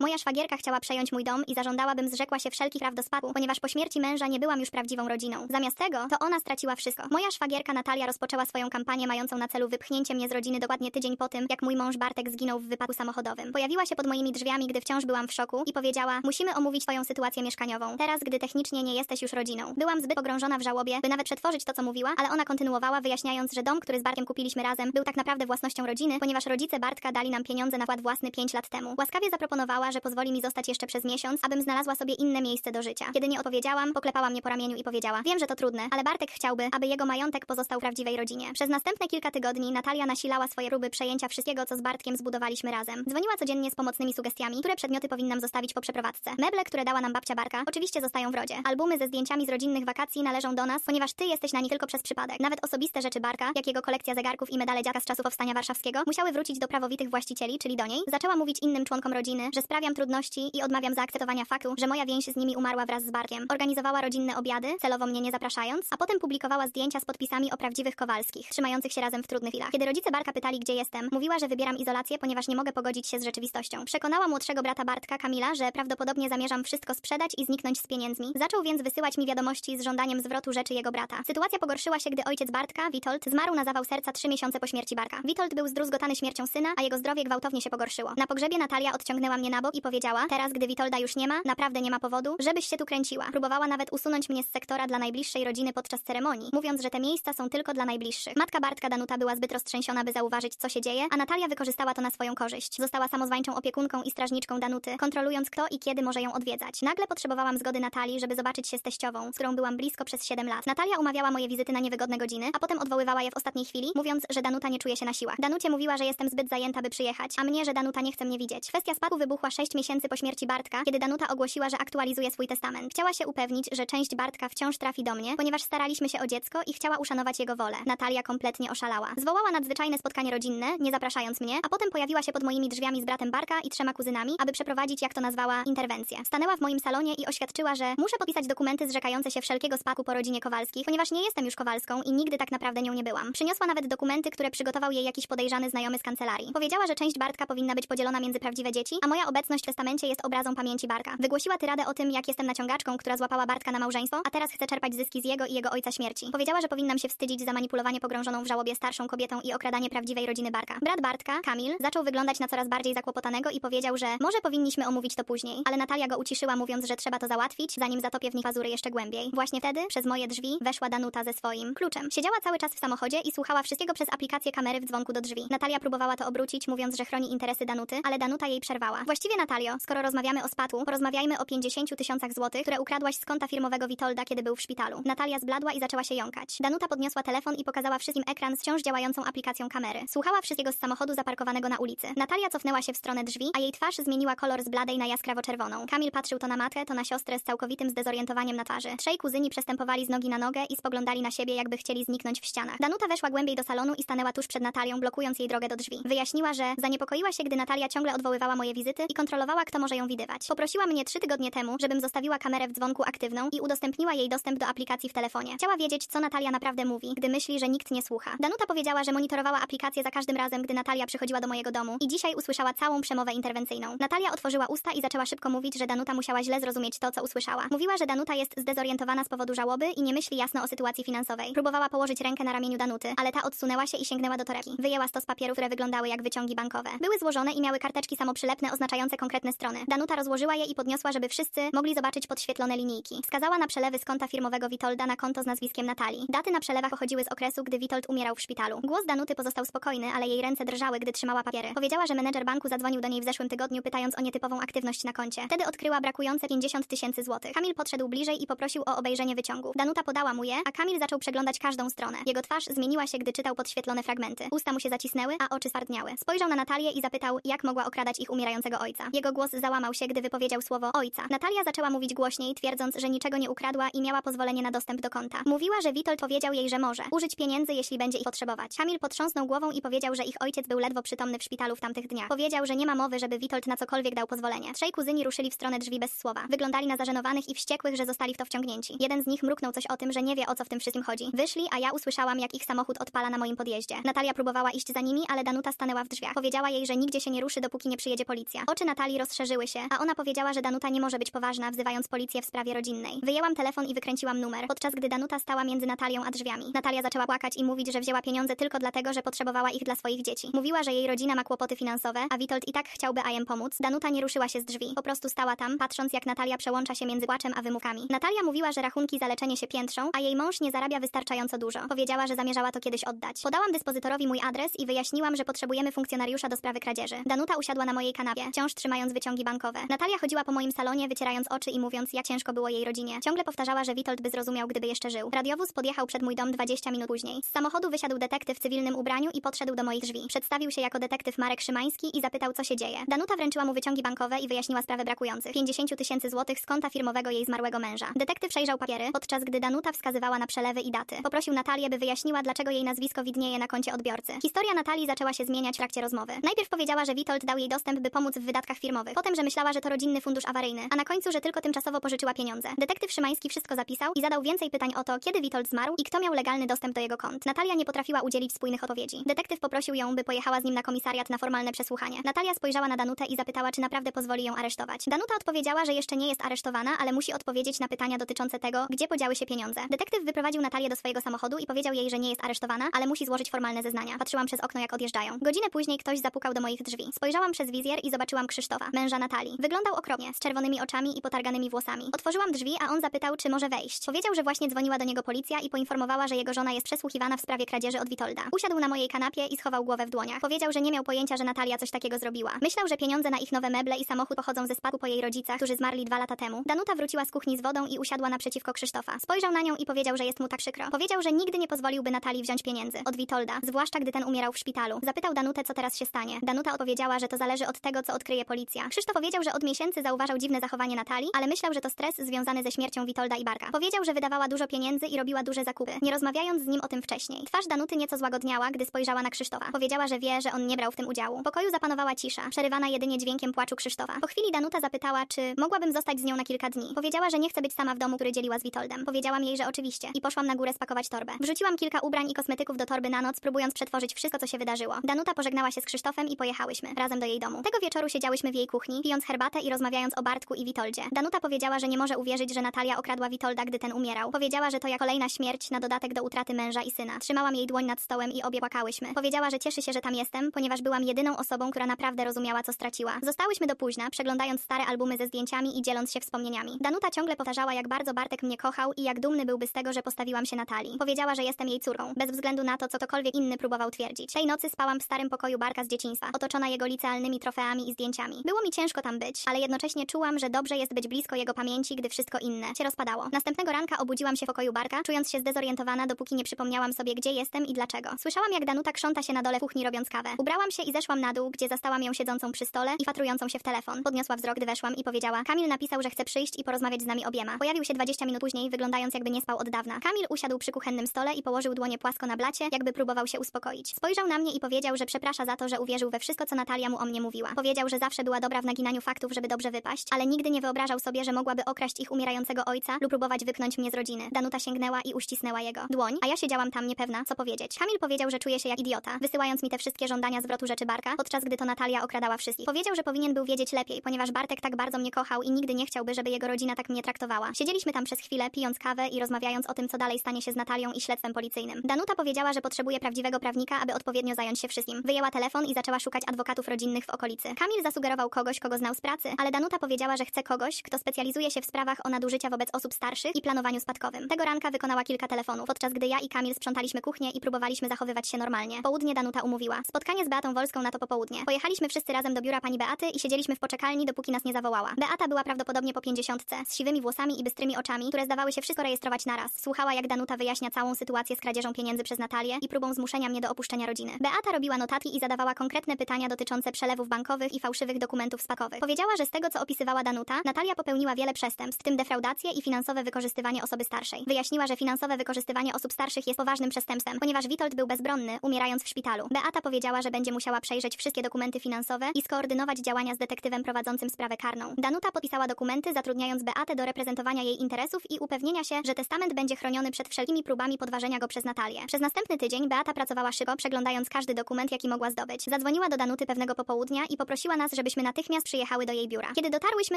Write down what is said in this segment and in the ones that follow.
Moja szwagierka chciała przejąć mój dom i zażądała, bym zrzekła się wszelkich praw do spadku, ponieważ po śmierci męża nie byłam już prawdziwą rodziną. Zamiast tego, to ona straciła wszystko. Moja szwagierka Natalia rozpoczęła swoją kampanię mającą na celu wypchnięcie mnie z rodziny dokładnie tydzień po tym, jak mój mąż Bartek zginął w wypadku samochodowym. Pojawiła się pod moimi drzwiami, gdy wciąż byłam w szoku i powiedziała: Musimy omówić twoją sytuację mieszkaniową. Teraz, gdy technicznie nie jesteś już rodziną. Byłam zbyt pogrążona w żałobie, by nawet przetworzyć to, co mówiła, ale ona kontynuowała, wyjaśniając, że dom, który z Bartkiem kupiliśmy razem, był tak naprawdę własnością rodziny, ponieważ rodzice Bartka dali nam pieniądze na wkład własny 5 lat temu. Łaskawie zaproponowała, że pozwoli mi zostać jeszcze przez miesiąc, abym znalazła sobie inne miejsce do życia. Kiedy nie odpowiedziałam, poklepała mnie po ramieniu i powiedziała: Wiem, że to trudne, ale Bartek chciałby, aby jego majątek pozostał w prawdziwej rodzinie. Przez następne kilka tygodni Natalia nasilała swoje próby przejęcia wszystkiego, co z Bartkiem zbudowaliśmy razem. Dzwoniła codziennie z pomocnymi sugestiami, które przedmioty powinnam zostawić po przeprowadzce. Meble, które dała nam babcia Barka, oczywiście zostają w rodzie. Albumy ze zdjęciami z rodzinnych wakacji należą do nas, ponieważ ty jesteś na nich tylko przez przypadek. Nawet osobiste rzeczy Barka, jak jego kolekcja zegarków i medale dziadka z czasów powstania warszawskiego, musiały wrócić do prawowitych właścicieli, czyli do niej. Zaczęła mówić innym członkom rodziny, że sprawiam trudności i odmawiam zaakceptowania faktu, że moja więź z nimi umarła wraz z Bartkiem. Organizowała rodzinne obiady, celowo mnie nie zapraszając, a potem publikowała zdjęcia z podpisami o prawdziwych Kowalskich, trzymających się razem w trudnych chwilach. Kiedy rodzice Barka pytali, gdzie jestem, mówiła, że wybieram izolację, ponieważ nie mogę pogodzić się z rzeczywistością. Przekonała młodszego brata Bartka, Kamila, że prawdopodobnie zamierzam wszystko sprzedać i zniknąć z pieniędzmi. Zaczął więc wysyłać mi wiadomości z żądaniem zwrotu rzeczy jego brata. Sytuacja pogorszyła się, gdy ojciec Bartka, Witold, zmarł na zawał serca trzy miesiące po śmierci Barka. Witold był zdruzgotany śmiercią syna, a jego zdrowie gwałtownie się pogorszyło. Na pogrzebie Natalia odciągnęła mnie na bok i powiedziała: Teraz, gdy Witolda już nie ma, naprawdę nie ma powodu, żebyś się tu kręciła. Próbowała nawet usunąć mnie z sektora dla najbliższej rodziny podczas ceremonii, mówiąc, że te miejsca są tylko dla najbliższych. Matka Bartka Danuta była zbyt roztrzęsiona, by zauważyć, co się dzieje, a Natalia wykorzystała to na swoją korzyść. Została samozwańczą opiekunką i strażniczką Danuty, kontrolując kto i kiedy może ją odwiedzać. Nagle potrzebowałam zgody Natalii, żeby zobaczyć się z teściową, z którą byłam blisko przez 7 lat. Natalia umawiała moje wizyty na niewygodne godziny, a potem odwoływała je w ostatniej chwili, mówiąc, że Danuta nie czuje się na siłach. Danucie mówiła, że jestem zbyt zajęta, by przyjechać, a mnie, że Danuta nie chce mnie widzieć. Kwestia spadku wybuchła 6 miesięcy po śmierci Bartka, kiedy Danuta ogłosiła, że aktualizuje swój testament. Chciała się upewnić, że część Bartka wciąż trafi do mnie, ponieważ staraliśmy się o dziecko i chciała uszanować jego wolę. Natalia kompletnie oszalała. Zwołała nadzwyczajne spotkanie rodzinne, nie zapraszając mnie, a potem pojawiła się pod moimi drzwiami z bratem Barka i trzema kuzynami, aby przeprowadzić, jak to nazwała, interwencję. Stanęła w moim salonie i oświadczyła, że muszę podpisać dokumenty zrzekające się wszelkiego spadku po rodzinie Kowalskich, ponieważ nie jestem już Kowalską i nigdy tak naprawdę nią nie byłam. Przyniosła nawet dokumenty, które przygotował jej jakiś podejrzany znajomy z kancelarii. Powiedziała, że część Bartka powinna być podzielona między prawdziwe dzieci, a moja obecność w testamencie jest obrazą pamięci Barka. Wygłosiła tyradę o tym, jak jestem naciągaczką, która złapała Bartka na małżeństwo, a teraz chce czerpać zyski z jego i jego ojca śmierci. Powiedziała, że powinnam się wstydzić za manipulowanie pogrążoną w żałobie starszą kobietą i okradanie prawdziwej rodziny Barka. Brat Bartka, Kamil, zaczął wyglądać na coraz bardziej zakłopotanego i powiedział, że może powinniśmy omówić to później, ale Natalia go uciszyła, mówiąc, że trzeba to załatwić, zanim zatopię w nich pazury jeszcze głębiej. Właśnie wtedy przez moje drzwi weszła Danuta ze swoim kluczem. Siedziała cały czas w samochodzie i słuchała wszystkiego przez aplikację kamery w dzwonku do drzwi. Natalia próbowała to obrócić, mówiąc, że chroni interesy Danuty, ale Danuta jej przerwała. Właściwie Natalio, skoro rozmawiamy o spadku, porozmawiajmy o 50 tysiącach złotych, które ukradłaś z konta firmowego Witolda, kiedy był w szpitalu. Natalia zbladła i zaczęła się jąkać. Danuta podniosła telefon i pokazała wszystkim ekran z wciąż działającą aplikacją kamery. Słuchała wszystkiego z samochodu zaparkowanego na ulicy. Natalia cofnęła się w stronę drzwi, a jej twarz zmieniła kolor z bladej na jaskrawo-czerwoną. Kamil patrzył to na matkę, to na siostrę z całkowitym zdezorientowaniem na twarzy. Trzej kuzyni przestępowali z nogi na nogę i spoglądali na siebie, jakby chcieli zniknąć w ścianach. Danuta weszła głębiej do salonu i stanęła tuż przed Natalią, blokując jej drogę do drzwi. Wyjaśniła, że zaniepokoiła się, gdy Natalia ciągle odwoływała moje wizyty i kontrolowała, kto może ją widywać. Poprosiła mnie trzy tygodnie temu, żebym zostawiła kamerę w dzwonku aktywną i udostępniła jej dostęp do aplikacji w telefonie. Chciała wiedzieć, co Natalia naprawdę mówi, gdy myśli, że nikt nie słucha. Danuta powiedziała, że monitorowała aplikację za każdym razem, gdy Natalia przychodziła do mojego domu i dzisiaj usłyszała całą przemowę interwencyjną. Natalia otworzyła usta i zaczęła szybko mówić, że Danuta musiała źle zrozumieć to, co usłyszała. Mówiła, że Danuta jest zdezorientowana z powodu żałoby i nie myśli jasno o sytuacji finansowej. Próbowała położyć rękę na ramieniu Danuty, ale ta odsunęła się i sięgnęła do torebki. Wyjęła stos papierów, które wyglądały jak wyciągi bankowe. Były złożone i miały karteczki samoprzylepne oznaczające konkretne strony. Danuta rozłożyła je i podniosła, żeby wszyscy mogli zobaczyć podświetlone linijki. Wskazała na przelewy z konta firmowego Witolda na konto z nazwiskiem Natalii. Daty na przelewach pochodziły z okresu, gdy Witold umierał w szpitalu. Głos Danuty pozostał spokojny, ale jej ręce drżały, gdy trzymała papiery. Powiedziała, że menedżer banku zadzwonił do niej w zeszłym tygodniu, pytając o nietypową aktywność na koncie. Wtedy odkryła brakujące 50 tysięcy złotych. Kamil podszedł bliżej i poprosił o obejrzenie wyciągów. Danuta podała mu je, a Kamil zaczął przeglądać każdą stronę. Jego twarz zmieniła się, gdy czytał podświetlone fragmenty. Usta mu się zacisnęły, a oczy. Spojrzał na Natalię i zapytał, jak mogła okradać ich umierającego ojca. Jego głos załamał się, gdy wypowiedział słowo ojca. Natalia zaczęła mówić głośniej, twierdząc, że niczego nie ukradła i miała pozwolenie na dostęp do konta. Mówiła, że Witold powiedział jej, że może użyć pieniędzy, jeśli będzie ich potrzebować. Kamil potrząsnął głową i powiedział, że ich ojciec był ledwo przytomny w szpitalu w tamtych dniach. Powiedział, że nie ma mowy, żeby Witold na cokolwiek dał pozwolenie. Trzej kuzyni ruszyli w stronę drzwi bez słowa. Wyglądali na zażenowanych i wściekłych, że zostali w to wciągnięci. Jeden z nich mruknął coś o tym, że nie wie o co w tym wszystkim chodzi. Wyszli, a ja usłyszałam, jak ich samochód odpala na moim podjeździe. Natalia próbowała iść za nimi, ale Danuta stanęła w drzwiach. Powiedziała jej, że nigdzie się nie ruszy, dopóki nie przyjedzie policja. Oczy Natalii rozszerzyły się, a ona powiedziała, że Danuta nie może być poważna, wzywając policję w sprawie rodzinnej. Wyjęłam telefon i wykręciłam numer, podczas gdy Danuta stała między Natalią a drzwiami. Natalia zaczęła płakać i mówić, że wzięła pieniądze tylko dlatego, że potrzebowała ich dla swoich dzieci. Mówiła, że jej rodzina ma kłopoty finansowe, a Witold i tak chciałby Ajem pomóc. Danuta nie ruszyła się z drzwi, po prostu stała tam, patrząc jak Natalia przełącza się między płaczem a wymówkami. Natalia mówiła, że rachunki za leczenie się piętrzą, a jej mąż nie zarabia wystarczająco dużo. Powiedziała, że zamierzała to kiedyś oddać. Podałam dyspozytorowi mój adres i wyjaśniłam, że potrzebujemy funkcjonariusza do sprawy kradzieży. Danuta usiadła na mojej kanapie, wciąż trzymając wyciągi bankowe. Natalia chodziła po moim salonie, wycierając oczy i mówiąc, jak ciężko było jej rodzinie. Ciągle powtarzała, że Witold by zrozumiał, gdyby jeszcze żył. Radiowóz podjechał przed mój dom 20 minut później. Z samochodu wysiadł detektyw w cywilnym ubraniu i podszedł do moich drzwi. Przedstawił się jako detektyw Marek Szymański i zapytał, co się dzieje. Danuta wręczyła mu wyciągi bankowe i wyjaśniła sprawę brakujących 50 tysięcy złotych z konta firmowego jej zmarłego męża. Detektyw przejrzał papiery, podczas gdy Danuta wskazywała na przelewy i daty. Poprosił Natalię, by wyjaśniła, dlaczego jej nazwisko widnieje na koncie odbiorcy. Historia Natalii zaczęła się zmieniać w trakcie rozmowy. Najpierw powiedziała, że Witold dał jej dostęp, by pomóc w wydatkach firmowych. Potem, że myślała, że to rodzinny fundusz awaryjny, a na końcu, że tylko tymczasowo pożyczyła pieniądze. Detektyw Szymański wszystko zapisał i zadał więcej pytań o to, kiedy Witold zmarł i kto miał legalny dostęp do jego kont. Natalia nie potrafiła udzielić spójnych odpowiedzi. Detektyw poprosił ją, by pojechała z nim na komisariat na formalne przesłuchanie. Natalia spojrzała na Danutę i zapytała, czy naprawdę pozwoli ją aresztować. Danuta odpowiedziała, że jeszcze nie jest aresztowana, ale musi odpowiedzieć na pytania dotyczące tego, gdzie podziały się pieniądze. Detektyw wyprowadził Natalię do swojego samochodu i powiedział jej, że nie jest aresztowana, ale musi złożyć formalne zeznania. Patrzyłam przez okno, jak odjeżdżają. Godzinę później ktoś zapukał do moich drzwi. Spojrzałam przez wizjer i zobaczyłam Krzysztofa, męża Natalii. Wyglądał okropnie, z czerwonymi oczami i potarganymi włosami. Otworzyłam drzwi, a on zapytał, czy może wejść. Powiedział, że właśnie dzwoniła do niego policja i poinformowała, że jego żona jest przesłuchiwana w sprawie kradzieży od Witolda. Usiadł na mojej kanapie i schował głowę w dłoniach. Powiedział, że nie miał pojęcia, że Natalia coś takiego zrobiła. Myślał, że pieniądze na ich nowe meble i samochód pochodzą ze spadku po jej rodzicach, którzy zmarli dwa lata temu. Danuta wróciła z kuchni z wodą i usiadła naprzeciwko Krzysztofa. Spojrzał na nią i powiedział, że jest mu tak przykro. Powiedział, że nigdy nie pozwoliłby Natalii wziąć pieniędzy od Witolda, zwłaszcza gdy ten umierał w szpitalu. Zapytał Danutę, co teraz się stanie. Danuta odpowiedziała, że to zależy od tego, co odkryje policja. Krzysztof powiedział, że od miesięcy zauważał dziwne zachowanie Natalii, ale myślał, że to stres związany ze śmiercią Witolda i Barka. Powiedział, że wydawała dużo pieniędzy i robiła duże zakupy, nie rozmawiając z nim o tym wcześniej. Twarz Danuty nieco złagodniała, gdy spojrzała na Krzysztofa. Powiedziała, że wie, że on nie brał w tym udziału. W pokoju zapanowała cisza, przerywana jedynie dźwiękiem płaczu Krzysztofa. Po chwili Danuta zapytała, czy mogłabym zostać z nią na kilka dni. Powiedziała, że nie chce być sama w domu, który dzieliła z Witoldem. Powiedziałam jej, że oczywiście i poszłam na górę spakować torbę. Wrzuciłam kilka ubrań i kosmetyków do torby na noc, próbując przetworzyć wszystko, co się wydarzyło. Danuta pożegnała się z Krzysztofem i pojechałyśmy razem do jej domu. Tego wieczoru siedziałyśmy w jej kuchni, pijąc herbatę i rozmawiając o Bartku i Witoldzie. Danuta powiedziała, że nie może uwierzyć, że Natalia okradła Witolda, gdy ten umierał. Powiedziała, że to jak kolejna śmierć na dodatek do utraty męża i syna. Trzymałam jej dłoń nad stołem i obie płakałyśmy. Powiedziała, że cieszy się, że tam jestem, ponieważ byłam jedyną osobą, która naprawdę rozumiała, co straciła. Zostałyśmy do późna, przeglądając stare albumy ze zdjęciami i dzieląc się wspomnieniami. Danuta ciągle powtarzała, jak bardzo Bartek mnie kochał i jak dumny byłby z tego, że postawiłam się Natalii. Powiedziała, że jestem jej córką, bez względu na to, co ktokolwiek inny próbował twierdzić. Tej nocy spałam w starym pokoju Barka z dzieciństwa, otoczona jego licealnymi trofeami i zdjęciami. Było mi ciężko tam być, ale jednocześnie czułam, że dobrze jest być blisko jego pamięci, gdy wszystko inne się rozpadało. Następnego ranka obudziłam się w pokoju Barka, czując się zdezorientowana, dopóki nie przypomniałam sobie, gdzie jestem i dlaczego. Słyszałam, jak Danuta krząta się na dole kuchni robiąc kawę. Ubrałam się i zeszłam na dół, gdzie zastałam ją siedzącą przy stole i fatrującą się w telefon. Podniosła wzrok, gdy weszłam i powiedziała: Kamil napisał, że chce przyjść i porozmawiać z nami obiema. Pojawił się 20 minut później, wyglądając jakby nie spał od dawna. Kamil usiadł przy kuchennym stole i położył dłonie płasko na blacie, jakby próbował się uspokoić. Spojrzał na mnie i powiedział, że przeprasza za to, że uwierzył we wszystko, co Natalia mu o mnie mówiła. Powiedział, że zawsze była dobra w naginaniu faktów, żeby dobrze wypaść, ale nigdy nie wyobrażał sobie, że mogłaby okraść ich umierającego ojca lub próbować wypchnąć mnie z rodziny. Danuta sięgnęła i uścisnęła jego dłoń, a ja siedziałam tam niepewna, co powiedzieć. Kamil powiedział, że czuje się jak idiota, wysyłając mi te wszystkie żądania zwrotu rzeczy Barka, podczas gdy to Natalia okradała wszystkich. Powiedział, że powinien był wiedzieć lepiej, ponieważ Bartek tak bardzo mnie kochał i nigdy nie chciałby, żeby jego rodzina tak mnie traktowała. Siedzieliśmy tam przez chwilę, pijąc kawę i rozmawiając o tym, co dalej stanie się z Natalią i śledztwem policyjnym. Danuta powiedziała, że potrzebuje prawdziwego prawnika, aby odpowiednio zająć się wszystkim. Wyjęła telefon i zaczęła szukać adwokatów rodzinnych w okolicy. Kamil zasugerował kogoś, kogo znał z pracy, ale Danuta powiedziała, że chce kogoś, kto specjalizuje się w sprawach o nadużycia wobec osób starszych i planowaniu spadkowym. Tego ranka wykonała kilka telefonów, podczas gdy ja i Kamil sprzątaliśmy kuchnię i próbowaliśmy zachowywać się normalnie. Południe Danuta umówiła. Spotkanie z Beatą Wolską na to popołudnie. Pojechaliśmy wszyscy razem do biura pani Beaty i siedzieliśmy w poczekalni, dopóki nas nie zawołała. Beata była prawdopodobnie po pięćdziesiątce, z siwymi włosami i bystrymi oczami, które zdawały się wszystko rejestrować naraz. Słuchała, jak Danuta wyjaśnia całą sytuację z kradzieżą pieniędzy przez Natalię i próbą zmuszenia mnie do opuszczenia rodziny. Beata robiła notatki i zadawała konkretne pytania dotyczące przelewów bankowych i fałszywych dokumentów spakowych. Powiedziała, że z tego, co opisywała Danuta, Natalia popełniła wiele przestępstw, w tym defraudację i finansowe wykorzystywanie osoby starszej. Wyjaśniła, że finansowe wykorzystywanie osób starszych jest poważnym przestępstwem, ponieważ Witold był bezbronny, umierając w szpitalu. Beata powiedziała, że będzie musiała przejrzeć wszystkie dokumenty finansowe i skoordynować działania z detektywem prowadzącym sprawę karną. Danuta podpisała dokumenty, zatrudniając Beatę do reprezentowania jej interesów i upewnienia się, że testament będzie chroniony przed wszelkimi próbami podważenia go przez Natalię. Przez następny tydzień Beata pracowała szybko, przeglądając każdy dokument, jaki mogła zdobyć. Zadzwoniła do Danuty pewnego popołudnia i poprosiła nas, żebyśmy natychmiast przyjechały do jej biura. Kiedy dotarłyśmy,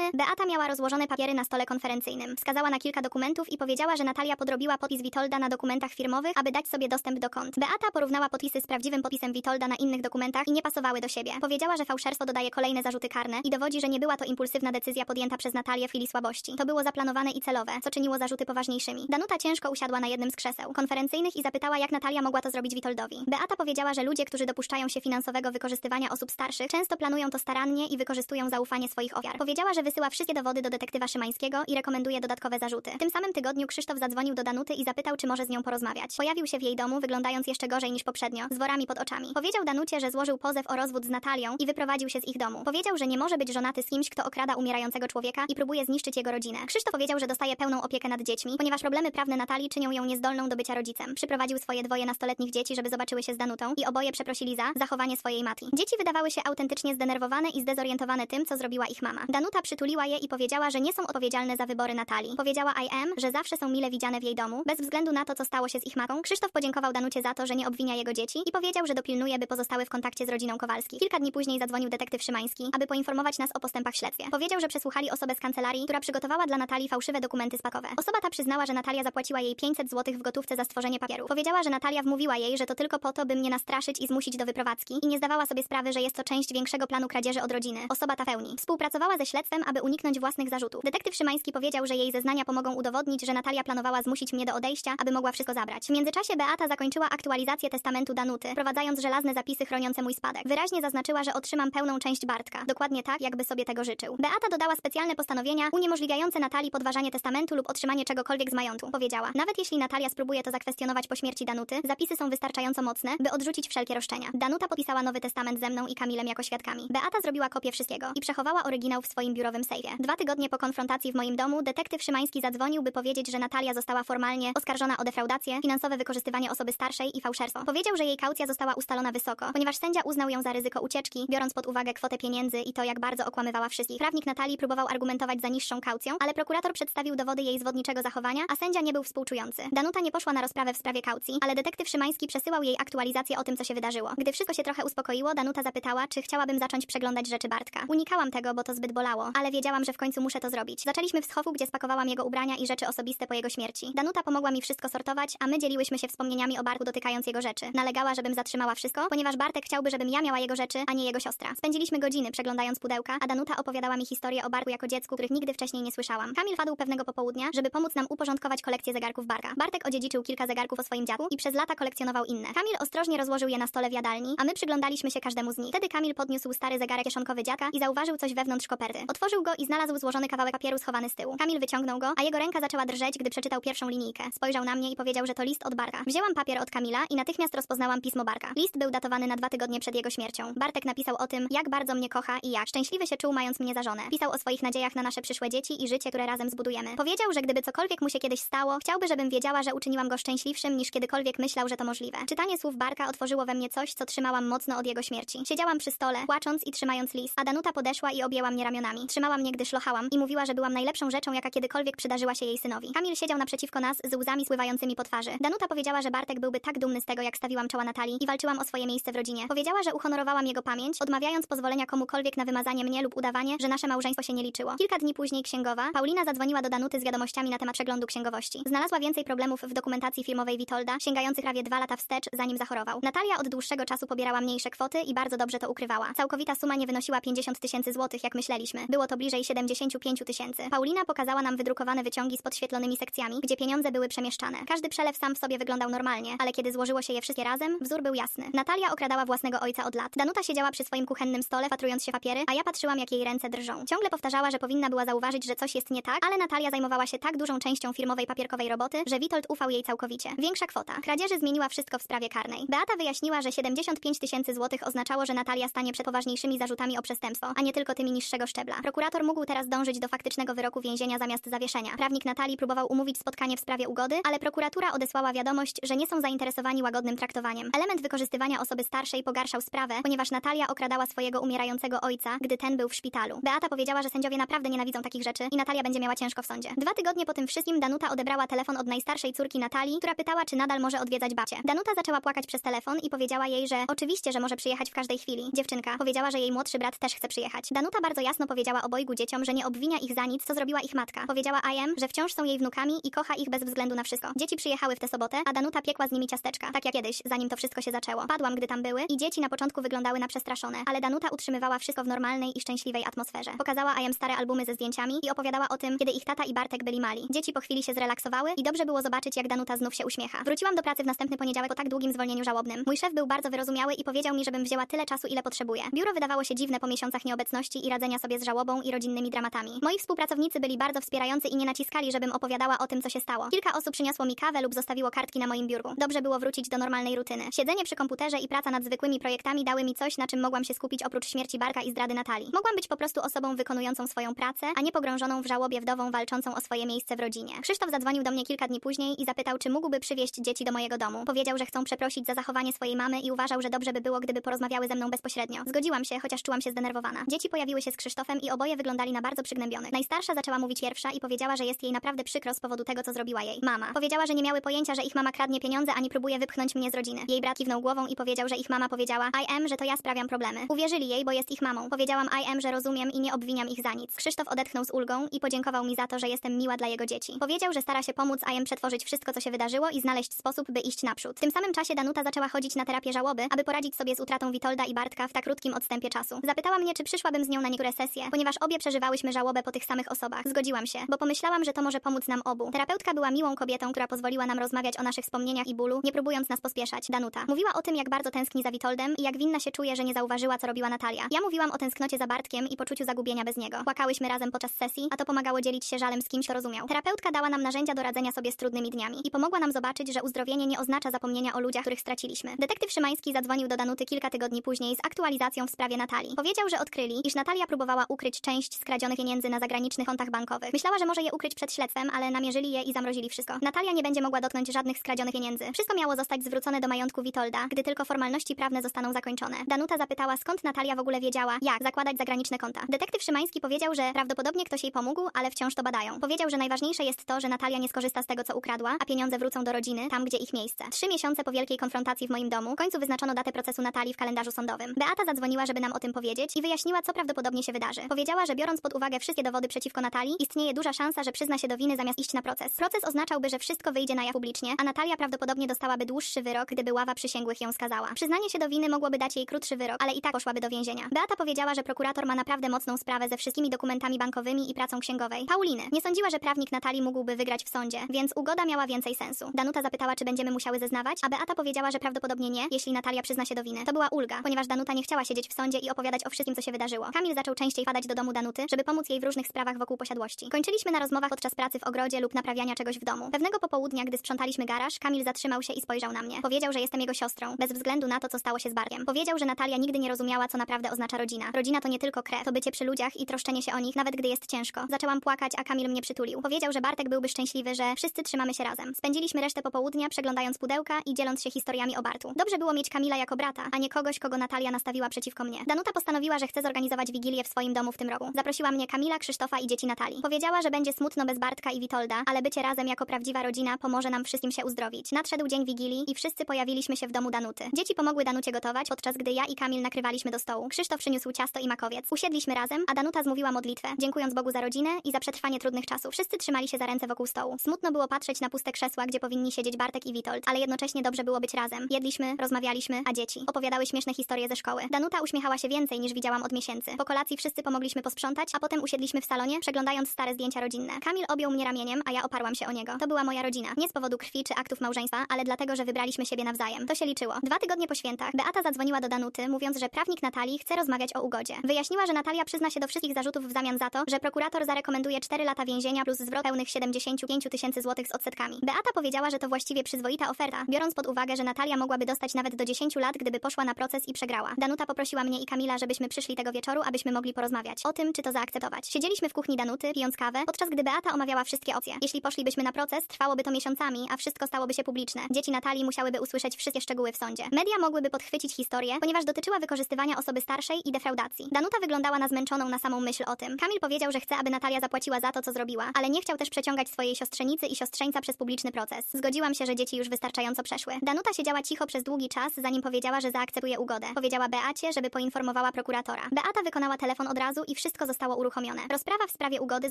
Beata miała rozłożone papiery na stole konferencyjnym. Wskazała na kilka dokumentów i powiedziała, że Natalia podrobiła podpis Witolda na dokumentach firmowych, aby dać sobie dostęp do kont. Beata porównała podpisy z prawdziwym podpisem Witolda na innych dokumentach i nie pasowały do siebie. Powiedziała, że fałszerstwo dodaje kolejne zarzuty karne i dowodzi, że nie była to impulsywna decyzja podjęta przez Natalię w chwili słabości. To było zaplanowane i celowe, co czyniło zarzuty poważniejszymi. Danuta ciężko usiadła na jednym z krzeseł konferencyjnych i zapytała, jak Natalia mogła to zrobić Witoldowi. Beata powiedziała, że ludzie, którzy dopuszczają się finansowego wykorzystywania osób starszych, często planują to starannie i wykorzystują zaufanie swoich ofiar. Powiedziała, że wysyła wszystkie dowody do detektywa Szymańskiego i rekomenduje dodatkowe zarzuty. W tym samym tygodniu Krzysztof zadzwonił do Danuty i zapytał, czy może z nią porozmawiać. Pojawił się w jej domu, wyglądając jeszcze gorzej niż poprzednio, z worami pod oczami. Powiedział Danucie, że złożył pozew o rozwód z Natalią i wyprowadził się z ich domu. Powiedział, że nie może być żonaty z kimś, kto okrada umierającego człowieka i próbuje zniszczyć jego rodzinę. Krzysztof powiedział, że dostaje pełną opiekę nad dziećmi, ponieważ problemy prawne Natalii czynią ją niezdolną do bycia rodzicem. Przyprowadził swoje dwoje nastoletnich dzieci, żeby zobaczyły się z Danutą i oboje przeprosili za zachowanie swojej matki. Dzieci wydawały się autentycznie zdenerwowane i zdezorientowane tym, co zrobiła ich mama. Danuta przytuliła je i powiedziała, że nie są odpowiedzialne za wybory Natalii. Powiedziała I am, że zawsze są mile widziane w jej domu, bez względu na to, co stało się z ich matką. Krzysztof podziękował Danucie za to, że nie obwinia jego dzieci i powiedział, że dopilnuje, by pozostały w kontakcie z rodziną Kowalskich. Kilka dni później zadzwonił detektyw Szymański, aby poinformować nas o postępach w śledztwie. Powiedział, że przesłuchali osobę z kancelarii, która przygotowała dla Natalii fałszywe dokumenty spakowe. Osoba ta przyznała, że Natalia zapłaciła jej 500 zł w gotówce za stworzenie papieru. Powiedziała, że Natalia wmówiła jej, że to tylko po to, by mnie nastraszyć i zmusić do wyprowadzki i nie zdawała sobie sprawy, że jest to część większego planu kradzieży od rodziny. Osoba ta pełni. Współpracowała ze śledztwem, aby uniknąć własnych zarzutów. Detektyw Szymański powiedział, że jej zeznania pomogą udowodnić, że Natalia planowała zmusić mnie do odejścia, aby mogła wszystko zabrać. W międzyczasie Beata zakończyła aktualizację testamentu Danuty, wprowadzając żelazne zapisy chroniące mój spadek. Wyraźnie zaznaczyła, że otrzymam pełną część Bartka. Dokładnie tak, jakby sobie tego życzył. Beata dodała specjalne postanowienia uniemożliwiające Natalii podważanie testamentu lub otrzymanie czegokolwiek z majątku. Powiedziała, nawet jeśli Natalia spróbuje to zakwestionować po śmierci Danuty, zapisy są wystarczająco mocne, by odrzucić wszelkie roszczenia. Danuta podpisała nowy testament ze mną i Kamilem jako świadkami. Beata zrobiła kopię wszystkiego i przechowała oryginał w swoim biurowym sejfie. Dwa tygodnie po konfrontacji w moim domu detektyw Szymański zadzwonił, by powiedzieć, że Natalia została formalnie oskarżona o defraudację, finansowe wykorzystywanie osoby starszej i fałszerstwo. Powiedział, że jej kaucja została ustalona wysoko, ponieważ sędzia uznał ją za ryzyko ucieczki, biorąc pod uwagę kwotę pieniędzy i to, jak bardzo okłamywała wszystkich. Prawnik Natalii próbował argumentować za niższą kaucją, ale prokurator przedstawił dowody jej zwodniczego zachowania, a sędzia nie był współczujący. Danuta nie poszła na rozprawę w sprawie kaucji, ale detektyw Szymański przesyłał jej aktualizację o tym, co się wydarzyło. Gdy wszystko się trochę uspokoiło, Danuta zapytała, czy chciałabym zacząć przeglądać rzeczy Bartka. Unikałam tego, bo to zbyt bolało, ale wiedziałam, że w końcu muszę to zrobić. Zaczęliśmy w schowu, gdzie spakowałam jego ubrania i rzeczy osobiste po jego śmierci. Danuta pomogła mi wszystko sortować, a my dzieliłyśmy się wspomnieniami o Bartku dotykając jego rzeczy. Nalegała, żebym zatrzymała wszystko, ponieważ Bartek chciałby, żebym ja miała jego rzeczy, a nie jego siostra. Spędziliśmy godziny przeglądając pudełka, a Danuta opowiadała mi historię o Bartku jako dziecku, których nigdy wcześniej nie słyszałam. Kamil wpadł pewnego popołudnia, żeby pomóc nam uporządkować kolekcję zegarków Barka. Bartek odziedziczył kilka zegarków o swoim dziadku i przez lata kolekcjonował inne. Kamil ostrożnie rozłożył je na stole w jadalni, a my przyglądaliśmy się każdemu z nich. Wtedy Kamil podniósł stary zegarek kieszonkowy dziadka i zauważył coś wewnątrz koperty. Otworzył go i znalazł złożony kawałek papieru schowany z tyłu. Kamil wyciągnął go, a jego ręka zaczęła drżeć, gdy przeczytał pierwszą linijkę. Spojrzał na mnie i powiedział, że to list od Barka. Wzięłam papier od Kamila i natychmiast rozpoznałam pismo Barka. List był datowany na dwa tygodnie przed jego śmiercią. Bartek napisał o tym, jak bardzo mnie kocha i jak szczęśliwy się czuł mając mnie za żonę. Pisał o swoich nadziejach na nasze przyszłe dzieci i życie, które razem zbudujemy. Powiedział, że gdyby cokolwiek mu się kiedyś stało, chciałby, żebym wiedziała, że uczyniłam go szczęśliwszym niż kiedykolwiek myślał, że to możliwe. Czytanie słów Barka otworzyło we mnie coś, co trzymałam mocno od jego śmierci. Siedziałam przy stole, płacząc i trzymając list, a Danuta podeszła i objęła mnie ramionami. Trzymała mnie, gdy szlochałam i mówiła, że byłam najlepszą rzeczą, jaka kiedykolwiek przydarzyła się jej synowi. Kamil siedział naprzeciwko nas z łzami spływającymi po twarzy. Danuta powiedziała, że Bartek byłby tak dumny z tego, jak stawiłam czoła Natalii i walczyłam o swoje miejsce w rodzinie. Powiedziała, że uhonorowałam jego pamięć, odmawiając pozwolenia komukolwiek na wymazanie mnie lub udawanie, że nasze małżeństwo się nie liczyło. Kilka dni później księgowa, Paulina zadzwoniła do Danuty z wiadomościami na temat przeglądu księgowości. Znalazła więcej problemów w dokumentacji firmowej Witolda, sięgających prawie dwa lata wstecz, zanim zachorował. Natalia od dłuższego czasu pobierała mniejsze kwoty i bardzo dobrze to ukrywała. Całkowita suma nie wynosiła 50 tysięcy złotych, jak myśleliśmy. Było to bliżej 75 tysięcy. Paulina pokazała nam wydrukowane wyciągi z podświetlonymi sekcjami, gdzie pieniądze były przemieszczane. Każdy przelew sam w sobie wyglądał normalnie, ale kiedy złożyło się je wszystkie razem, wzór był jasny. Natalia okradała własnego ojca od lat. Danuta siedziała przy swoim kuchennym stole, patrując się papiery, a ja patrzyłam, jak jej ręce drżą. Ciągle powtarzała, że powinna była zauważyć, że coś jest nie tak, ale Natalia zajmowała się tak dużą częścią firmowej papierkowej roboty, że Witold ufał jej całkowicie. Większa kwota. Kradzieży zmieniła wszystko w sprawie karnej. Beata wyjaśniła, że 75 tysięcy złotych oznaczało, że Natalia stanie przed poważniejszymi zarzutami o przestępstwo, a nie tylko tymi niższego szczebla. Prokurator mógł teraz dążyć do faktycznego wyroku więzienia zamiast zawieszenia. Prawnik Natalii próbował umówić spotkanie w sprawie ugody, ale prokuratura odesłała wiadomość, że nie są zainteresowani łagodnym traktowaniem. Element wykorzystywania osoby starszej pogarszał sprawę, ponieważ Natalia okradała swojego umierającego ojca, gdy ten był w szpitalu. Beata powiedziała, że sędziowie naprawdę nienawidzą takich rzeczy i Natalia będzie miała ciężko w sądzie. Dwa tygodnie po tym wszystkim Danuta odebrała telefon od najstarszej córki Natalii, która pytała, czy nadal może odwiedzać babcię. Danuta zaczęła płakać przez telefon i powiedziała jej, że oczywiście, że może przyjechać w każdej chwili. Dziewczynka powiedziała, że jej młodszy starszy brat też chce przyjechać. Danuta bardzo jasno powiedziała obojgu dzieciom, że nie obwinia ich za nic, co zrobiła ich matka. Powiedziała Ajem, że wciąż są jej wnukami i kocha ich bez względu na wszystko. Dzieci przyjechały w tę sobotę, a Danuta piekła z nimi ciasteczka, tak jak kiedyś, zanim to wszystko się zaczęło. Padłam, gdy tam były i dzieci na początku wyglądały na przestraszone, ale Danuta utrzymywała wszystko w normalnej i szczęśliwej atmosferze. Pokazała Ajem stare albumy ze zdjęciami i opowiadała o tym, kiedy ich tata i Bartek byli mali. Dzieci po chwili się zrelaksowały i dobrze było zobaczyć, jak Danuta znów się uśmiecha. Wróciłam do pracy w następny poniedziałek po tak długim zwolnieniu żałobnym. Mój szef był bardzo wyrozumiały i powiedział mi, żebym wzięła tyle czasu, ile potrzebuję. Biuro wydawało się dziwne po miesiącach nieobecności i radzenia sobie z żałobą i rodzinnymi dramatami. Moi współpracownicy byli bardzo wspierający i nie naciskali, żebym opowiadała o tym, co się stało. Kilka osób przyniosło mi kawę lub zostawiło kartki na moim biurku. Dobrze było wrócić do normalnej rutyny. Siedzenie przy komputerze i praca nad zwykłymi projektami dały mi coś, na czym mogłam się skupić oprócz śmierci Barka i zdrady Natalii. Mogłam być po prostu osobą wykonującą swoją pracę, a nie pogrążoną w żałobie wdową walczącą o swoje miejsce w rodzinie. Krzysztof zadzwonił do mnie kilka dni później i zapytał, czy mógłby przywieźć dzieci do mojego domu. Powiedział, że chcą przeprosić za zachowanie swojej mamy i uważał, że dobrze by było, gdyby porozmawiały ze mną bezpośrednio. Zgodziłam się, chociaż czułam się zdenerwowana. Dzieci pojawiły się z Krzysztofem i oboje wyglądali na bardzo przygnębionych. Najstarsza zaczęła mówić pierwsza i powiedziała, że jest jej naprawdę przykro z powodu tego, co zrobiła jej mama. Powiedziała, że nie miały pojęcia, że ich mama kradnie pieniądze, ani próbuje wypchnąć mnie z rodziny. Jej brat kiwnął głową i powiedział, że ich mama powiedziała I am, że to ja sprawiam problemy. Uwierzyli jej, bo jest ich mamą. Powiedziałam I am, że rozumiem i nie obwiniam ich za nic. Krzysztof odetchnął z ulgą i podziękował mi za to, że jestem miła dla jego dzieci. Powiedział, że stara się pomóc I am przetworzyć wszystko, co się wydarzyło i znaleźć sposób, by iść naprzód. W tym samym czasie Danuta zaczęła chodzić na terapię żałoby, aby poradzić sobie z utratą Witolda i Bartka w tak krótkim odstępie czasu. Zapytała mnie, czy przyszłabym z nią na niektóre sesje, ponieważ obie przeżywałyśmy żałobę po tych samych osobach. Zgodziłam się, bo pomyślałam, że to może pomóc nam obu. Terapeutka była miłą kobietą, która pozwoliła nam rozmawiać o naszych wspomnieniach i bólu, nie próbując nas pospieszać. Danuta. Mówiła o tym, jak bardzo tęskni za Witoldem i jak winna się czuje, że nie zauważyła, co robiła Natalia. Ja mówiłam o tęsknocie za Bartkiem i poczuciu zagubienia bez niego. Płakałyśmy razem podczas sesji, a to pomagało dzielić się żalem z kimś, kto rozumiał. Terapeutka dała nam narzędzia do radzenia sobie z trudnymi dniami i pomogła nam zobaczyć, że uzdrowienie nie oznacza zapomnienia o ludziach, których straciliśmy. Detektyw Szymański zadzwonił do Danuty kilka tygodni później z aktualizacją w sprawie Natalii. Powiedział, że odkryli, iż Natalia próbowała ukryć część skradzionych pieniędzy na zagranicznych kontach bankowych. Myślała, że może je ukryć przed śledztwem, ale namierzyli je i zamrozili wszystko. Natalia nie będzie mogła dotknąć żadnych skradzionych pieniędzy. Wszystko miało zostać zwrócone do majątku Witolda, gdy tylko formalności prawne zostaną zakończone. Danuta zapytała, skąd Natalia w ogóle wiedziała, jak zakładać zagraniczne konta. Detektyw Szymański powiedział, że prawdopodobnie ktoś jej pomógł, ale wciąż to badają. Powiedział, że najważniejsze jest to, że Natalia nie skorzysta z tego, co ukradła, a pieniądze wrócą do rodziny, tam gdzie ich miejsce. Trzy miesiące po wielkiej konfrontacji w moim domu, w końcu wyznaczono datę procesu Natalii w kalendarzu sądowym. Beata zadzwoniła, żeby nam o tym powiedzieć i wyjaśniła, co prawdopodobnie się wydarzy. Powiedziała, że biorąc pod uwagę wszystkie dowody przeciwko Natalii, istnieje duża szansa, że przyzna się do winy zamiast iść na proces. Proces oznaczałby, że wszystko wyjdzie na jaw publicznie, a Natalia prawdopodobnie dostałaby dłuższy wyrok, gdyby ława przysięgłych ją skazała. Przyznanie się do winy mogłoby dać jej krótszy wyrok, ale i tak poszłaby do więzienia. Beata powiedziała, że prokurator ma naprawdę mocną sprawę ze wszystkimi dokumentami bankowymi i pracą księgowej. Pauliny nie sądziła, że prawnik Natalii mógłby wygrać w sądzie, więc ugoda miała więcej sensu. Danuta zapytała, czy będziemy musiały zeznawać, a Beata powiedziała, że prawdopodobnie nie, jeśli Natalia przyzna się do winy. To była ulga, ponieważ Danuta nie chciała siedzieć w sądzie i opowiadać o wszystkim, co się wydarzyło. Kamil zaczął częściej padać do domu Danuty, żeby pomóc jej w różnych sprawach wokół posiadłości. Kończyliśmy na rozmowach podczas pracy w ogrodzie lub naprawiania czegoś w domu. Pewnego popołudnia, gdy sprzątaliśmy garaż, Kamil zatrzymał się i spojrzał na mnie. Powiedział, że jestem jego siostrą, bez względu na to, co stało się z Barkiem. Powiedział, że Natalia nigdy nie rozumiała, co naprawdę oznacza rodzina. Rodzina to nie tylko krew, to bycie przy ludziach i troszczenie się o nich, nawet gdy jest ciężko. Zaczęłam płakać, a Kamil mnie przytulił. Powiedział, że Bartek byłby szczęśliwy, że wszyscy trzymamy się razem. Spędziliśmy resztę popołudnia przeglądając pudełka i dzieląc się historiami o Bartu. Dobrze było mieć Kamila jako brata, a nie kogoś, kogo Natalia nastawiła przeciwko mnie. Danuta postanowiła, że chce zorganizować wigilię w swoim domu w tym roku. Zaprosiła mnie Kamila, Krzysztofa i dzieci Natalii. Powiedziała, że będzie smutno bez Bartka i Witolda, ale bycie razem jako prawdziwa rodzina pomoże nam wszystkim się uzdrowić. Nadszedł dzień wigilii i wszyscy pojawiliśmy się w domu Danuty. Dzieci pomogły Danucie gotować, podczas gdy ja i Kamil nakrywaliśmy do stołu. Krzysztof przyniósł ciasto i makowiec. Usiedliśmy razem, a Danuta zmówiła modlitwę, dziękując Bogu za rodzinę i za przetrwanie trudnych czasów. Wszyscy trzymali się za ręce wokół stołu. Smutno było patrzeć na puste krzesła, gdzie powinni siedzieć Bartek i Witold, ale jednocześnie dobrze było być razem. Jedliśmy, rozmawialiśmy, a dzieci opowiadały śmieszne historie ze szkoły. Danuta uśmiechała się więcej niż widziałam od miesięcy. Po kolacji wszyscy pomogliśmy posprzątać, a potem usiedliśmy w salonie, przeglądając stare zdjęcia rodzinne. Kamil objął mnie ramieniem, a ja oparłam się o niego. To była moja rodzina. Nie z powodu krwi czy aktów małżeństwa, ale dlatego, że wybraliśmy siebie nawzajem. To się liczyło. Dwa tygodnie po świętach Beata zadzwoniła do Danuty, mówiąc, że prawnik Natalii chce rozmawiać o ugodzie. Wyjaśniła, że Natalia przyzna się do wszystkich zarzutów w zamian za to, że prokurator zarekomenduje 4 lata więzienia plus zwrot pełnych 75 tysięcy złotych z odsetkami. Beata powiedziała, że to właściwie przyzwoita oferta, biorąc pod uwagę, że Natalia mogłaby dostać nawet do 10 lat, gdyby poszła na proces i przegrała. Danuta poprosiła mnie i żebyśmy przyszli tego wieczoru, abyśmy mogli porozmawiać o tym, czy to zaakceptować. Siedzieliśmy w kuchni Danuty, pijąc kawę, podczas gdy Beata omawiała wszystkie opcje. Jeśli poszlibyśmy na proces, trwałoby to miesiącami, a wszystko stałoby się publiczne. Dzieci Natalii musiałyby usłyszeć wszystkie szczegóły w sądzie. Media mogłyby podchwycić historię, ponieważ dotyczyła wykorzystywania osoby starszej i defraudacji. Danuta wyglądała na zmęczoną na samą myśl o tym. Kamil powiedział, że chce, aby Natalia zapłaciła za to, co zrobiła, ale nie chciał też przeciągać swojej siostrzenicy i siostrzeńca przez publiczny proces. Zgodziłam się, że dzieci już wystarczająco przeszły. Danuta siedziała cicho przez długi czas, zanim powiedziała, że zaakceptuje ugodę. Powiedziała Beacie, żeby poinformowała prokuratora. Beata wykonała telefon od razu i wszystko zostało uruchomione. Rozprawa w sprawie ugody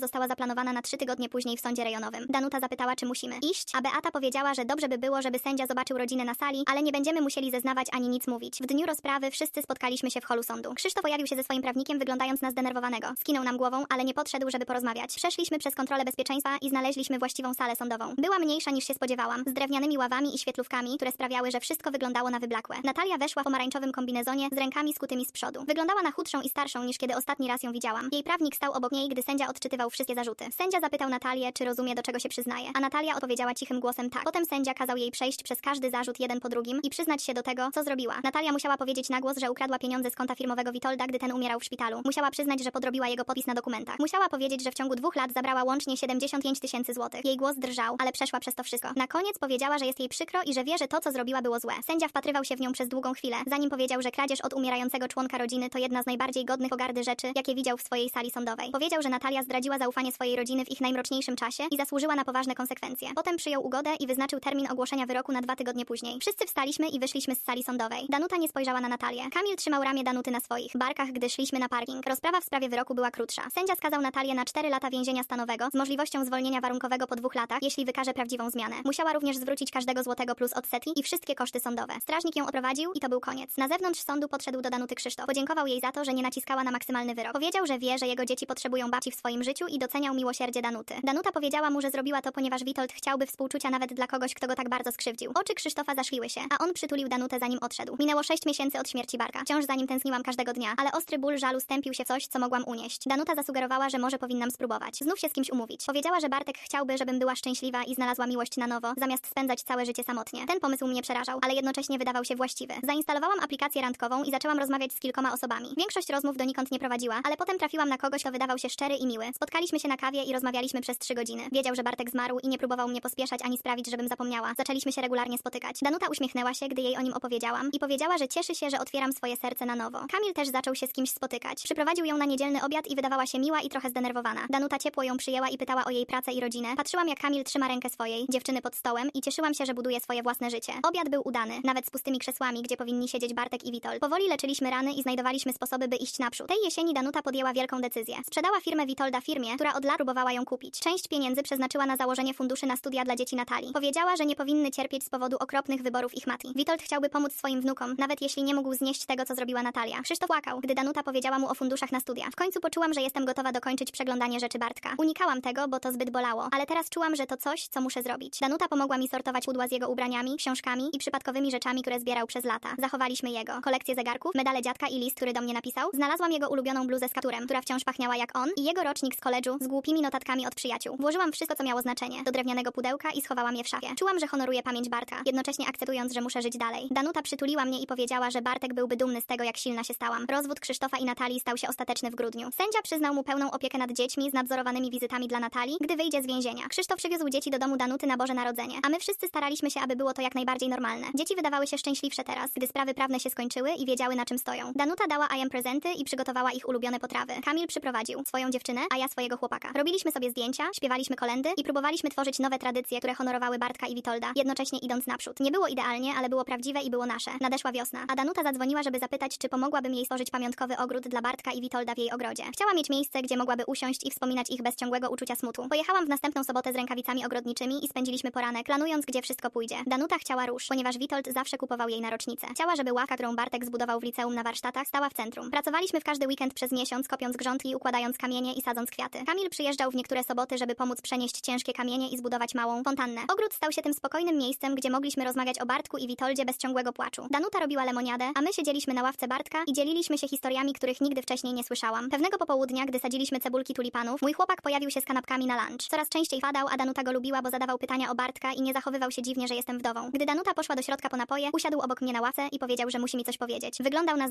została zaplanowana na trzy tygodnie później w sądzie rejonowym. Danuta zapytała, czy musimy iść, a Beata powiedziała, że dobrze by było, żeby sędzia zobaczył rodzinę na sali, ale nie będziemy musieli zeznawać ani nic mówić. W dniu rozprawy wszyscy spotkaliśmy się w holu sądu. Krzysztof pojawił się ze swoim prawnikiem, wyglądając na zdenerwowanego. Skinął nam głową, ale nie podszedł, żeby porozmawiać. Przeszliśmy przez kontrolę bezpieczeństwa i znaleźliśmy właściwą salę sądową. Była mniejsza niż się spodziewałam, z drewnianymi ławami i świetlówkami, które sprawiały, że wszystko wyglądało na wyblakłe. Natalia weszła w pomarańczowym kombinezonie z rękami skutymi z przodu. Wyglądała na chudszą i starszą niż kiedy ostatni raz ją widziałam. Jej prawnik stał obok niej, gdy sędzia odczytywał wszystkie zarzuty. Sędzia zapytał Natalię, czy rozumie, do czego się przyznaje, a Natalia odpowiedziała cichym głosem tak. Potem sędzia kazał jej przejść przez każdy zarzut jeden po drugim i przyznać się do tego, co zrobiła. Natalia musiała powiedzieć na głos, że ukradła pieniądze z konta firmowego Witolda, gdy ten umierał w szpitalu. Musiała przyznać, że podrobiła jego podpis na dokumentach. Musiała powiedzieć, że w ciągu dwóch lat zabrała łącznie 75 tysięcy złotych. Jej głos drżał, ale przeszła przez to wszystko. Na koniec powiedziała, że jest jej przykro i że wie, że to, co zrobiła, było złe. Sędzia wpatrywał się w nią przez długą chwilę, zanim powiedział, że kradzież od umierającego członka rodziny to jedna z najbardziej godnych pogardy rzeczy, jakie widział w swojej sali sądowej. Powiedział, że Natalia zdradziła zaufanie swojej rodziny w ich najmroczniejszym czasie i zasłużyła na poważne konsekwencje. Potem przyjął ugodę i wyznaczył termin ogłoszenia wyroku na dwa tygodnie później. Wszyscy wstaliśmy i wyszliśmy z sali sądowej. Danuta nie spojrzała na Natalię. Kamil trzymał ramię Danuty na swoich barkach, gdy szliśmy na parking. Rozprawa w sprawie wyroku była krótsza. Sędzia skazał Natalię na 4 lata więzienia stanowego z możliwością zwolnienia warunkowego po dwóch latach, jeśli wykaże prawdziwą zmianę. Musiała również zwrócić każdego złotego plus odsetki i wszystkie koszty sądowe. Strażnik ją odprowadził i to był koniec. Na zewnątrz sądu podszedł do Danuty Krzysztof. Podziękował jej za to, że nie naciskała na maksymalny wyrok. Powiedział, że wie, że jego dzieci potrzebują babci w swoim życiu i doceniał miłosierdzie Danuty. Danuta powiedziała mu, że zrobiła to, ponieważ Witold chciałby współczucia nawet dla kogoś, kto go tak bardzo skrzywdził. Oczy Krzysztofa zaszliły się, a on przytulił Danutę zanim odszedł. Minęło sześć miesięcy od śmierci Barka. Wciąż za nim tęskniłam każdego dnia, ale ostry ból żalu stępił się w coś, co mogłam unieść. Danuta zasugerowała, że może powinnam spróbować. Znów się z kimś umówić. Powiedziała, że Bartek chciałby, żebym była szczęśliwa i znalazła miłość na nowo, zamiast spędzać całe życie samotnie. Ten pomysł mnie przerażał, ale jednocześnie wydawał się właściwy. Zainstalowałam aplikację randkową i zaczęłam rozmawiać z kilkoma osobami. Większość rozmów donikąd nie prowadziła, ale potem trafiłam na kogoś, kto wydawał się szczery i miły. Spotkaliśmy się na kawie i rozmawialiśmy przez trzy godziny. Wiedział, że Bartek zmarł i nie próbował mnie pospieszać ani sprawić, żebym zapomniała. Zaczęliśmy się regularnie spotykać. Danuta uśmiechnęła się, gdy jej o nim opowiedziałam i powiedziała, że cieszy się, że otwieram swoje serce na nowo. Kamil też zaczął się z kimś spotykać. Przyprowadził ją na niedzielny obiad i wydawała się miła i trochę zdenerwowana. Danuta ciepło ją przyjęła i pytała o jej pracę i rodzinę. Patrzyłam, jak Kamil trzyma rękę swojej dziewczyny pod stołem i cieszyłam się, że buduje swoje własne życie. Obiad był udany, nawet z pustymi krzesłami, gdzie powinni siedzieć Bartek i Witold. Powoli leczyliśmy rany i znajdowaliśmy sposoby, by iść naprzód. Tej jesieni Danuta podjęła wielką decyzję. Sprzedała firmę Witolda firmie, która od lat próbowała ją kupić. Część pieniędzy przeznaczyła na założenie funduszy na studia dla dzieci Natalii. Powiedziała, że nie powinny cierpieć z powodu okropnych wyborów ich matki. Witold chciałby pomóc swoim wnukom, nawet jeśli nie mógł znieść tego, co zrobiła Natalia. Krzysztof płakał, gdy Danuta powiedziała mu o funduszach na studia. W końcu poczułam, że jestem gotowa dokończyć przeglądanie rzeczy Bartka. Unikałam tego, bo to zbyt bolało, ale teraz czułam, że to coś, co muszę zrobić. Danuta pomogła mi sortować pudła z jego ubraniami, książkami i przypadkowymi rzeczami, które zbierał przez lata. Zachowaliśmy jego kolekcję zegarków, medale dziadka i list, który do mnie napisał. Znalazłam jego ulubioną bluzę z kapturem, która wciąż pachniała jak on i jego rocznik z koledżu z głupimi notatkami od przyjaciół. Włożyłam wszystko, co miało znaczenie, do drewnianego pudełka i schowałam je w szafie. Czułam, że honoruję pamięć Bartka, jednocześnie akceptując, że muszę żyć dalej. Danuta przytuliła mnie i powiedziała, że Bartek byłby dumny z tego, jak silna się stałam. Rozwód Krzysztofa i Natalii stał się ostateczny w grudniu. Sędzia przyznał mu pełną opiekę nad dziećmi z nadzorowanymi wizytami dla Natalii, gdy wyjdzie z więzienia. Krzysztof przywiózł dzieci do domu Danuty na Boże Narodzenie, a my wszyscy staraliśmy się, aby było to jak najbardziej normalne. Dzieci wydawały się szczęśliwsze teraz, gdy sprawy prawne się skończyły i wiedziały na czym stoją. Danuta dała Ajem prezenty i przygotowała ich ulubione potrawy. Kamil przyprowadził swoją dziewczynę, a ja swojego chłopaka. Robiliśmy sobie zdjęcia, śpiewaliśmy kolendy i próbowaliśmy tworzyć nowe tradycje, które honorowały Bartka i Witolda, jednocześnie idąc naprzód. Nie było idealnie, ale było prawdziwe i było nasze. Nadeszła wiosna, a Danuta zadzwoniła, żeby zapytać, czy pomogłabym jej stworzyć pamiątkowy ogród dla Bartka i Witolda w jej ogrodzie. Chciała mieć miejsce, gdzie mogłaby usiąść i wspominać ich bez ciągłego uczucia smutu. Pojechałam w następną sobotę z rękawicami ogrodniczymi i spędziliśmy poranek, planując, gdzie wszystko pójdzie. Danuta chciała róż, ponieważ Witold zawsze kupował jej na rocznicę. Chciała, żeby ławka, którą Bartek zbudował w liceum na warsztatach, stała w centrum. Pracowaliśmy w każdy weekend przez miesiąc, kopiąc grządki, układając kamienie i sadząc kwiaty. Kamil przyjeżdżał w niektóre soboty, żeby pomóc przenieść ciężkie kamienie i zbudować małą fontannę. Ogród stał się tym spokojnym miejscem, gdzie mogliśmy rozmawiać o Bartku i Witoldzie bez ciągłego płaczu. Danuta robiła lemoniadę, a my siedzieliśmy na ławce Bartka i dzieliliśmy się historiami, których nigdy wcześniej nie słyszałam. Pewnego popołudnia, gdy sadziliśmy cebulki tulipanów, mój chłopak pojawił się z kanapkami na lunch. Coraz częściej fadał, a Danuta go lubiła, bo zadawał pytania o Bartka i nie zachowywał się dziwnie, że jestem wdową. Gdy Danuta poszła do środka po napoje, usiadł obok mnie na ławce i powiedział, że musi mi coś powiedzieć. Wyglądał na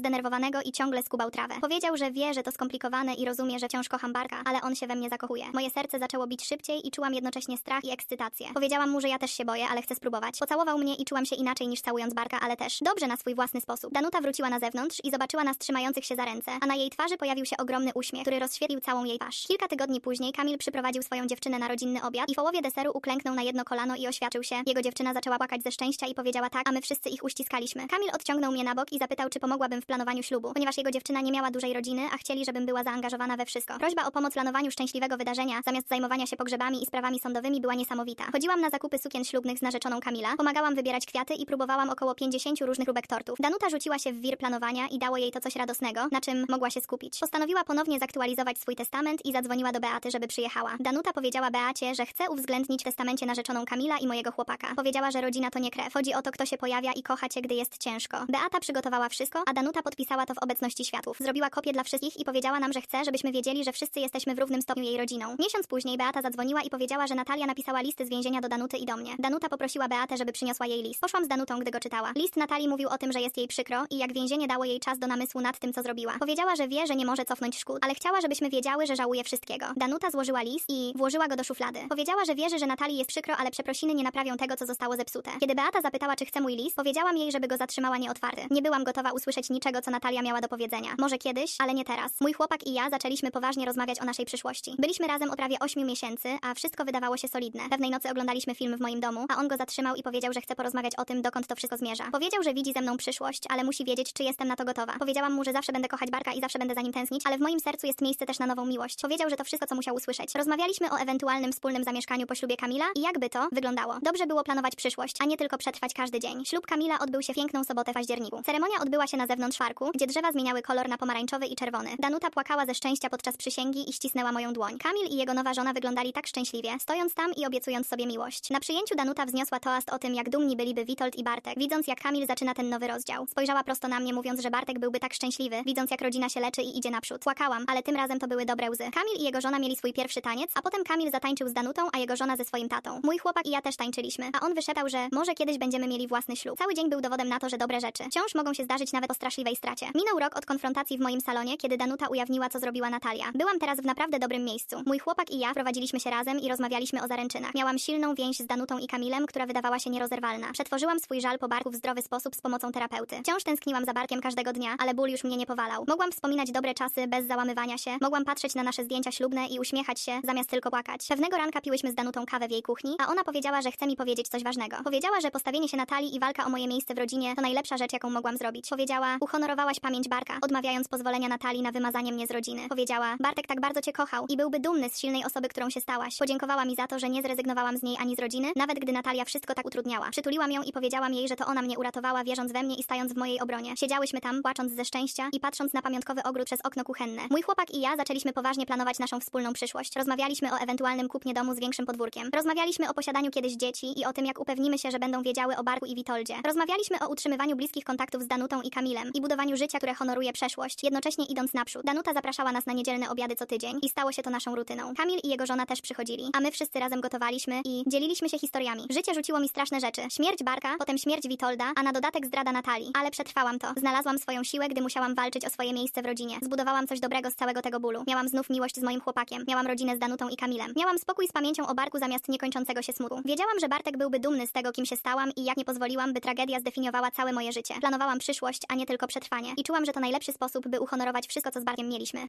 i ciągle skubał trawę. Powiedział, że wie, że to skomplikowane i rozumie, że wciąż kocham Bartka, ale on się we mnie zakochuje. Moje serce zaczęło bić szybciej i czułam jednocześnie strach i ekscytację. Powiedziałam mu, że ja też się boję, ale chcę spróbować. Pocałował mnie i czułam się inaczej niż całując Barka, ale też dobrze na swój własny sposób. Danuta wróciła na zewnątrz i zobaczyła nas trzymających się za ręce, a na jej twarzy pojawił się ogromny uśmiech, który rozświetlił całą jej twarz. Kilka tygodni później Kamil przyprowadził swoją dziewczynę na rodzinny obiad i w połowie deseru uklęknął na jedno kolano i oświadczył się. Jego dziewczyna zaczęła płakać ze szczęścia i powiedziała tak, a my wszyscy ich uściskaliśmy. Kamil odciągnął mnie na bok i zapytał, czy pomogłabym w planowaniu ślubu, ponieważ jego dziewczyna nie miała dużej rodziny, a chcieli, żebym była zaangażowana we wszystko. Prośba o pomoc planowaniu szczęśliwego wydarzenia, zamiast zajmowania się pogrzebami i sprawami sądowymi, była niesamowita. Chodziłam na zakupy sukien ślubnych z narzeczoną Kamila, pomagałam wybierać kwiaty i próbowałam około 50 różnych próbek tortów. Danuta rzuciła się w wir planowania i dało jej to coś radosnego, na czym mogła się skupić. Postanowiła ponownie zaktualizować swój testament i zadzwoniła do Beaty, żeby przyjechała. Danuta powiedziała Beacie, że chce uwzględnić w testamencie narzeczoną Kamila i mojego chłopaka. Powiedziała, że rodzina to nie krew. Chodzi o to, kto się pojawia i kocha cię, gdy jest ciężko. Beata przygotowała wszystko, a Danuta podpisała to w obecności światów. Zrobiła kopię dla wszystkich i powiedziała nam, że chce, żebyśmy wiedzieli, że wszyscy jesteśmy w równym stopniu jej rodziną. Miesiąc później Beata zadzwoniła i powiedziała, że Natalia napisała listy z więzienia do Danuty i do mnie. Danuta poprosiła Beatę, żeby przyniosła jej list. Poszłam z Danutą, gdy go czytała. List Natalii mówił o tym, że jest jej przykro i jak więzienie dało jej czas do namysłu nad tym, co zrobiła. Powiedziała, że wie, że nie może cofnąć szkód, ale chciała, żebyśmy wiedziały, że żałuje wszystkiego. Danuta złożyła list i włożyła go do szuflady. Powiedziała, że wierzy, że Natalii jest przykro, ale przeprosiny nie naprawią tego, co zostało zepsute. Kiedy Beata zapytała, czy chce mój list, powiedziałam jej, żeby go zatrzymała nieotwarty. Nie byłam gotowa usłyszeć niczego, co miała do powiedzenia. Może kiedyś, ale nie teraz. Mój chłopak i ja zaczęliśmy poważnie rozmawiać o naszej przyszłości. Byliśmy razem od prawie 8 miesięcy, a wszystko wydawało się solidne. Pewnej nocy oglądaliśmy film w moim domu, a on go zatrzymał i powiedział, że chce porozmawiać o tym, dokąd to wszystko zmierza. Powiedział, że widzi ze mną przyszłość, ale musi wiedzieć, czy jestem na to gotowa. Powiedziałam mu, że zawsze będę kochać Barka i zawsze będę za nim tęsknić, ale w moim sercu jest miejsce też na nową miłość. Powiedział, że to wszystko, co musiał usłyszeć. Rozmawialiśmy o ewentualnym wspólnym zamieszkaniu po ślubie Kamila i jakby to wyglądało. Dobrze było planować przyszłość, a nie tylko przetrwać każdy dzień. Ślub Kamila odbył się piękną sobotę w październiku. Ceremonia odbyła się na zewnątrz szwarku, gdzie drzewa zmieniały kolor na pomarańczowy i czerwony. Danuta płakała ze szczęścia podczas przysięgi i ścisnęła moją dłoń. Kamil i jego nowa żona wyglądali tak szczęśliwie, stojąc tam i obiecując sobie miłość. Na przyjęciu Danuta wzniosła toast o tym, jak dumni byliby Witold i Bartek, widząc jak Kamil zaczyna ten nowy rozdział. Spojrzała prosto na mnie, mówiąc, że Bartek byłby tak szczęśliwy, widząc jak rodzina się leczy i idzie naprzód. Płakałam, ale tym razem to były dobre łzy. Kamil i jego żona mieli swój pierwszy taniec, a potem Kamil zatańczył z Danutą, a jego żona ze swoim tatą. Mój chłopak i ja też tańczyliśmy, a on wyszeptał, że może kiedyś będziemy mieli własny ślub. Cały dzień był dowodem na to, że dobre rzeczy wciąż mogą się zdarzyć nawet po straszliwej stracie. Minął rok od konfrontacji w moim salonie, kiedy Danuta ujawniła, co zrobiła Natalia. Byłam teraz w naprawdę dobrym miejscu. Mój chłopak i ja prowadziliśmy się razem i rozmawialiśmy o zaręczynach. Miałam silną więź z Danutą i Kamilem, która wydawała się nierozerwalna. Przetworzyłam swój żal po barku w zdrowy sposób z pomocą terapeuty. Wciąż tęskniłam za barkiem każdego dnia, ale ból już mnie nie powalał. Mogłam wspominać dobre czasy bez załamywania się, mogłam patrzeć na nasze zdjęcia ślubne i uśmiechać się, zamiast tylko płakać. Pewnego ranka piłyśmy z Danutą kawę w jej kuchni, a ona powiedziała, że chce mi powiedzieć coś ważnego. Powiedziała, że postawienie się Natalii i walka o moje miejsce w rodzinie to najlepsza rzecz, jaką mogłam zrobić. Powiedziała, pamięć Barka, odmawiając pozwolenia Natalii na wymazanie mnie z rodziny. Powiedziała, Bartek tak bardzo cię kochał i byłby dumny z silnej osoby, którą się stałaś. Podziękowała mi za to, że nie zrezygnowałam z niej ani z rodziny, nawet gdy Natalia wszystko tak utrudniała. Przytuliłam ją i powiedziałam jej, że to ona mnie uratowała, wierząc we mnie i stając w mojej obronie. Siedziałyśmy tam, płacząc ze szczęścia i patrząc na pamiątkowy ogród przez okno kuchenne. Mój chłopak i ja zaczęliśmy poważnie planować naszą wspólną przyszłość. Rozmawialiśmy o ewentualnym kupnie domu z większym podwórkiem. Rozmawialiśmy o posiadaniu kiedyś dzieci i o tym, jak upewnimy się, że będą wiedziały o Barku i Witoldzie. Rozmawialiśmy o utrzymywaniu bliskich kontaktów z Danutą i Kamilem i budowaniu życia, które honoruje przeszłość, jednocześnie idąc naprzód. Danuta zapraszała nas na niedzielne obiady co tydzień i stało się to naszą rutyną. Kamil i jego żona też przychodzili, a my wszyscy razem gotowaliśmy i dzieliliśmy się historiami. Życie rzuciło mi straszne rzeczy. Śmierć Barka, potem śmierć Witolda, a na dodatek zdrada Natalii. Ale przetrwałam to. Znalazłam swoją siłę, gdy musiałam walczyć o swoje miejsce w rodzinie. Zbudowałam coś dobrego z całego tego bólu. Miałam znów miłość z moim chłopakiem. Miałam rodzinę z Danutą i Kamilem. Miałam spokój z pamięcią o Barku zamiast niekończącego się smutu. Wiedziałam, że Bartek byłby dumny z tego, kim się stałam i jak nie pozwoliłam, by tragedia zdefiniowała całe moje życie. Planowałam przyszłość, a nie tylko przetrwanie. I czułam, że to najlepszy sposób, by uhonorować wszystko, co z Barkiem mieliśmy.